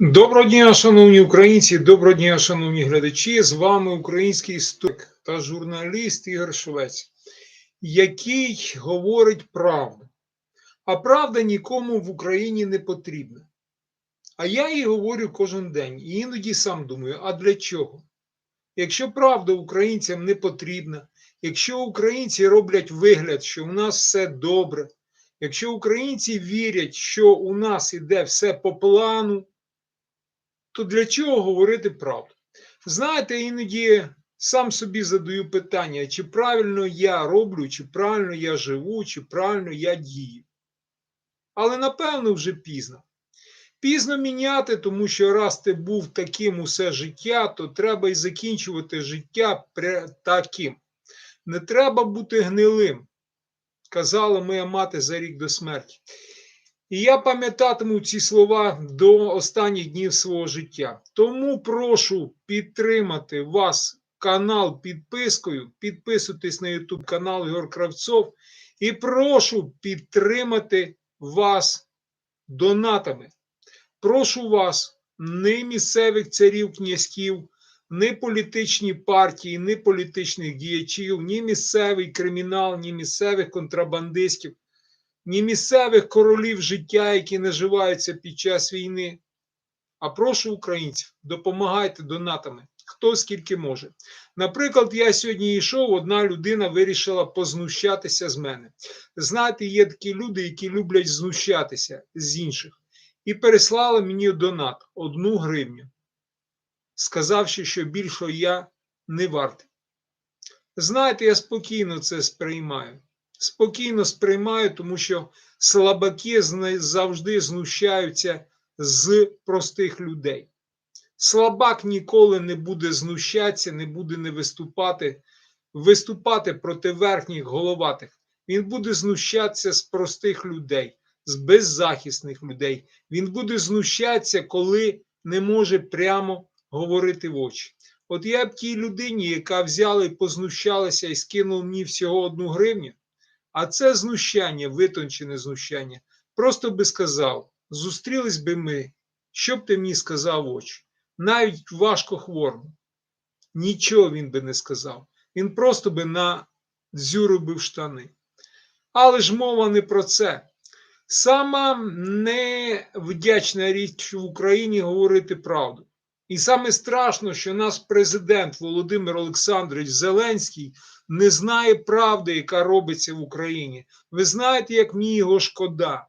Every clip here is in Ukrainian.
Доброго дня, шановні українці, доброго дня, шановні глядачі. З вами український історик та журналіст Ігор Швець, який говорить правду. А правда нікому в Україні не потрібна. А я її говорю кожен день. І іноді сам думаю: а для чого? Якщо правда українцям не потрібна, якщо українці роблять вигляд, що у нас все добре, якщо українці вірять, що у нас іде все по плану то для чого говорити правду? Знаєте, іноді сам собі задаю питання, чи правильно я роблю, чи правильно я живу, чи правильно я дію. Але напевно вже пізно. Пізно міняти, тому що раз ти був таким усе життя, то треба і закінчувати життя таким. Не треба бути гнилим, казала моя мати за рік до смерті. І я пам'ятатиму ці слова до останніх днів свого життя. Тому прошу підтримати вас канал підпискою, підписуйтесь на YouTube канал Ігор Кравцов. І прошу підтримати вас донатами. Прошу вас, не місцевих царів, князьків, не політичні партії, не політичних діячів, ні місцевий кримінал, ні місцевих контрабандистів ні місцевих королів життя, які наживаються під час війни. А прошу українців, допомагайте донатами, хто скільки може. Наприклад, я сьогодні йшов, одна людина вирішила познущатися з мене. Знаєте, є такі люди, які люблять знущатися з інших, і переслали мені донат одну гривню, сказавши, що більшого я не вартий. Знаєте, я спокійно це сприймаю спокійно сприймаю, тому що слабаки завжди знущаються з простих людей. Слабак ніколи не буде знущатися, не буде не виступати, виступати проти верхніх головатих. Він буде знущатися з простих людей, з беззахисних людей. Він буде знущатися, коли не може прямо говорити в очі. От я б тій людині, яка взяла і познущалася і скинула мені всього одну гривню, а це знущання, витончене знущання. Просто би сказав: зустрілись би ми, що б ти мені сказав очі, навіть важко хворому. Нічого він би не сказав. Він просто би на дзюрубив штани. Але ж мова не про це. Сама невдячна річ в Україні говорити правду. І саме страшно, що наш президент Володимир Олександрович Зеленський не знає правди, яка робиться в Україні. Ви знаєте, як мені його шкода.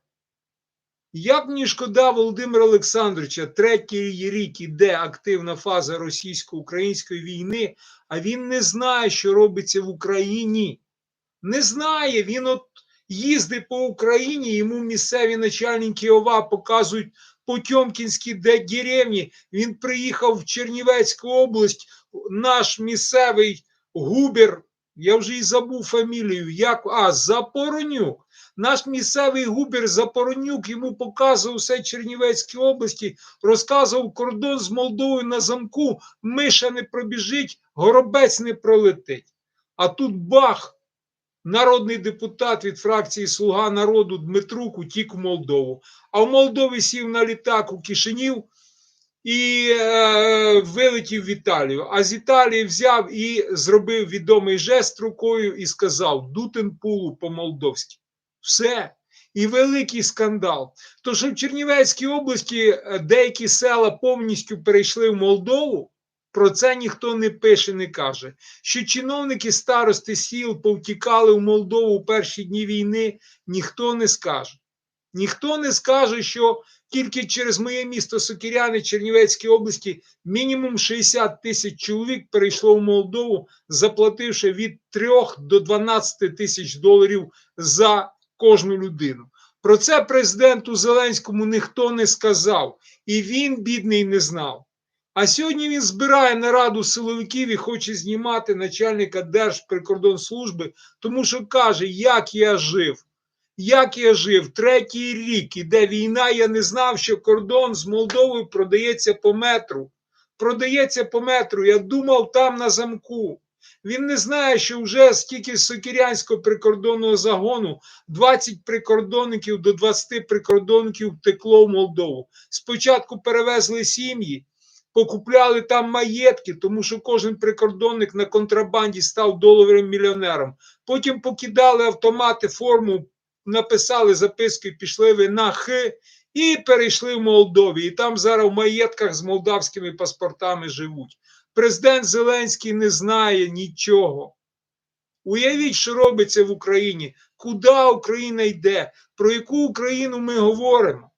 Як мені шкода Володимира Олександровича, третій рік іде активна фаза російсько-української війни, а він не знає, що робиться в Україні. Не знає, він от їздить по Україні, йому місцеві начальники ОВА показують Потьомкінські деревні. Він приїхав в Чернівецьку область, наш місцевий губер я вже і забув фамілію. Як а Запоронюк. Наш місцевий губер Запоронюк йому показував все Чернівецькій області, розказував кордон з Молдовою на замку. Миша не пробіжить, горобець не пролетить. А тут бах! Народний депутат від фракції Слуга народу Дмитрук утік у Молдову. А в Молдові сів на літак у Кишинів і е, вилетів в Італію. А з Італії взяв і зробив відомий жест рукою і сказав: Дутенпулу по-молдовськи. Все. І великий скандал. Тож в Чернівецькій області е, деякі села повністю перейшли в Молдову. Про це ніхто не пише, не каже. Що чиновники старости сіл повтікали в Молдову у перші дні війни, ніхто не скаже. Ніхто не скаже, що тільки через моє місто Сокіряни Чернівецької області мінімум 60 тисяч чоловік перейшло в Молдову, заплативши від 3 до 12 тисяч доларів за кожну людину. Про це президенту Зеленському ніхто не сказав, і він, бідний, не знав. А сьогодні він збирає нараду силовиків і хоче знімати начальника Держприкордонслужби, тому що каже, як я жив. Як я жив третій рік, іде війна, я не знав, що кордон з Молдовою продається по метру. Продається по метру. Я думав там на замку. Він не знає, що вже стільки з Сокірянського прикордонного загону 20 прикордонників до 20 прикордонників втекло в Молдову. Спочатку перевезли сім'ї, покупляли там маєтки, тому що кожен прикордонник на контрабанді став доларовим мільйонером. Потім покидали автомати, форму, написали записки, пішли ви на Х і перейшли в Молдові. І там зараз в маєтках з молдавськими паспортами живуть. Президент Зеленський не знає нічого. Уявіть, що робиться в Україні, куди Україна йде, про яку Україну ми говоримо,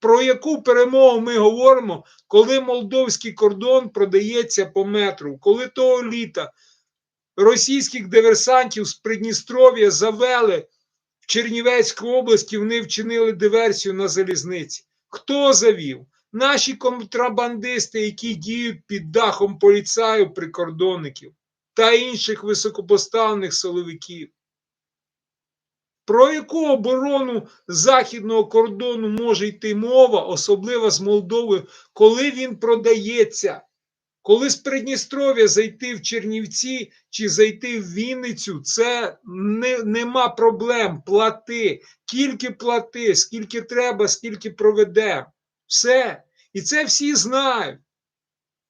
про яку перемогу ми говоримо, коли молдовський кордон продається по метру, коли того літа російських диверсантів з Придністров'я завели Чернівецьку область, і вони вчинили диверсію на залізниці. Хто завів? Наші контрабандисти, які діють під дахом поліцаю, прикордонників та інших високопоставлених силовиків. Про яку оборону західного кордону може йти мова, особливо з Молдовою, коли він продається? Коли з Придністров'я зайти в Чернівці чи зайти в Вінницю, це не, нема проблем. Плати, тільки плати, скільки треба, скільки проведемо. Все. І це всі знають.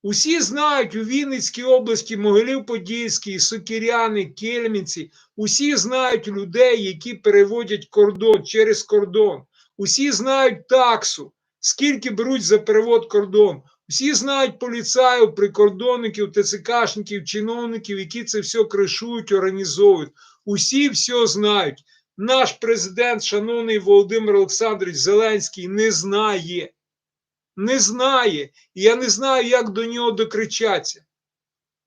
Усі знають у Вінницькій області, Могилів-Подільський, Сокіряни, Кельмінці. Усі знають людей, які переводять кордон через кордон. Усі знають таксу, скільки беруть за перевод кордон. Всі знають поліцаїв, прикордонників, ТЦКшників, чиновників, які це все кришують, організовують. Усі все знають. Наш президент, шановний Володимир Олександрович Зеленський, не знає. Не знає. Я не знаю, як до нього докричатися.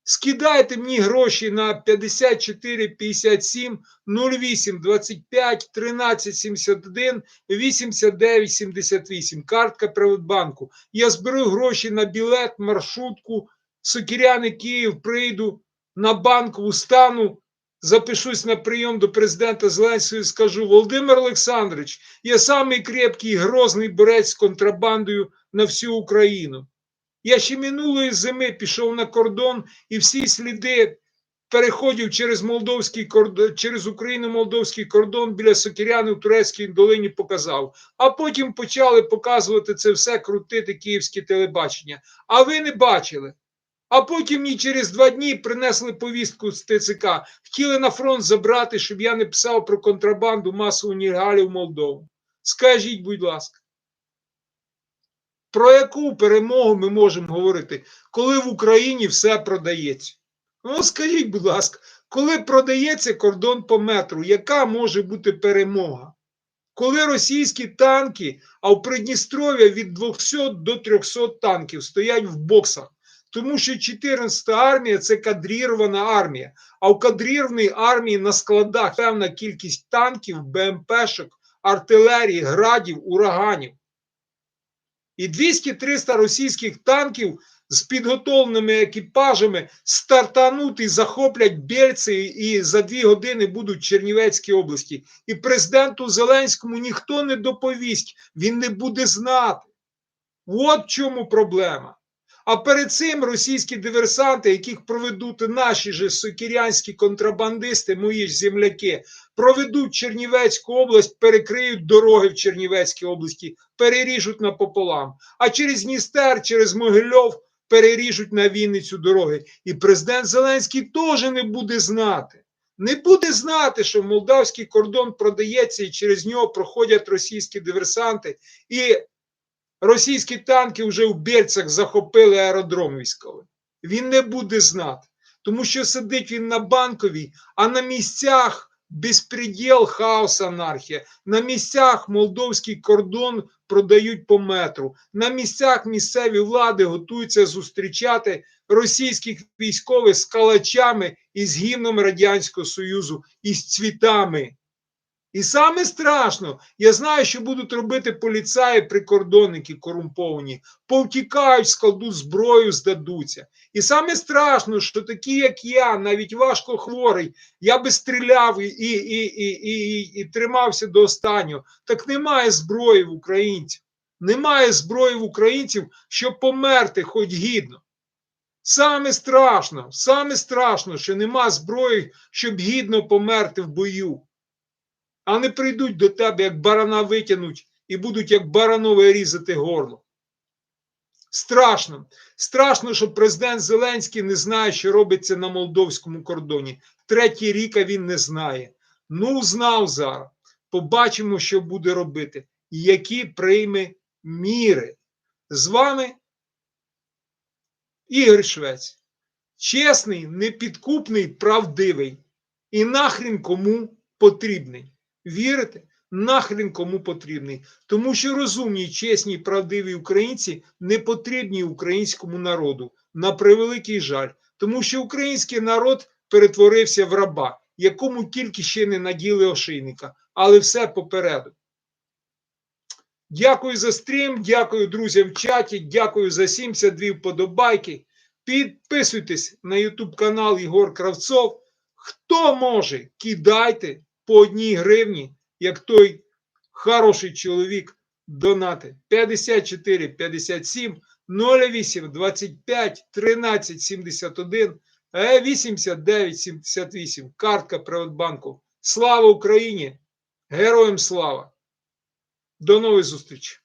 Скидайте мені гроші на 54 57 08 25 13 71 89 78. Картка Приватбанку. Я зберу гроші на білет, маршрутку, Сокіряни Київ, прийду на банку, стану, запишусь на прийом до президента Зеленського і скажу: Володимир Олександрович, я самий крепкий грозний борець з контрабандою на всю Україну. Я ще минулої зими пішов на кордон і всі сліди переходів через молдовський кордон, через Україну-молдовський кордон біля Сокіряни в Турецькій долині показав. А потім почали показувати це все, крутити київське телебачення. А ви не бачили. А потім мені через два дні принесли повістку з ТЦК. Хотіли на фронт забрати, щоб я не писав про контрабанду масову нелегалів в Молдову. Скажіть, будь ласка. Про яку перемогу ми можемо говорити, коли в Україні все продається? Ну, скажіть, будь ласка, коли продається кордон по метру, яка може бути перемога? Коли російські танки, а в Придністров'я від 200 до 300 танків стоять в боксах, тому що 14-та армія це кадрірована армія, а в кадрірованій армії на складах певна кількість танків, БМПшок, артилерії, градів, ураганів. І 200-300 російських танків з підготовленими екіпажами стартануть і захоплять Бельці і за дві години будуть в Чернівецькій області. І президенту Зеленському ніхто не доповість, він не буде знати. От чому проблема. А перед цим російські диверсанти, яких проведуть наші же сокірянські контрабандисти, мої ж земляки, проведуть Чернівецьку область, перекриють дороги в Чернівецькій області, переріжуть напополам. А через Дністер, через Могильов переріжуть на Вінницю дороги. І президент Зеленський теж не буде знати. Не буде знати, що молдавський кордон продається і через нього проходять російські диверсанти. І російські танки вже в Бельцях захопили аеродром військовий. Він не буде знати, тому що сидить він на банковій, а на місцях безпреділ, хаос, анархія. На місцях молдовський кордон продають по метру. На місцях місцеві влади готуються зустрічати російських військових з калачами і з гімном Радянського Союзу і з цвітами. І саме страшно, я знаю, що будуть робити поліцаї, прикордонники корумповані, повтікають, складуть зброю, здадуться. І саме страшно, що такі, як я, навіть важко хворий, я би стріляв і, і, і, і, і, і тримався до останнього. Так немає зброї в українців. Немає зброї в українців, щоб померти хоч гідно. Саме страшно, саме страшно, що нема зброї, щоб гідно померти в бою. А не прийдуть до тебе, як барана витягнуть, і будуть як баранове різати горло. Страшно. Страшно, що президент Зеленський не знає, що робиться на молдовському кордоні. Третій рік він не знає. Ну, знав зараз. Побачимо, що буде робити і які прийме міри. З вами Ігор Швець. Чесний, непідкупний, правдивий. І нахрін кому потрібний. Вірите? Нахрін кому потрібний. Тому що розумні, чесні, правдиві українці не потрібні українському народу. На превеликий жаль. Тому що український народ перетворився в раба, якому тільки ще не наділи ошейника, але все попереду. Дякую за стрім, дякую друзям в чаті, дякую за 72 вподобайки. Підписуйтесь на YouTube канал Єгор Кравцов. Хто може, кидайте по одній гривні, як той хороший чоловік донати 54 57 08 25 13 71 89 78. Картка Приватбанку. Слава Україні! Героям слава! До нових зустрічей!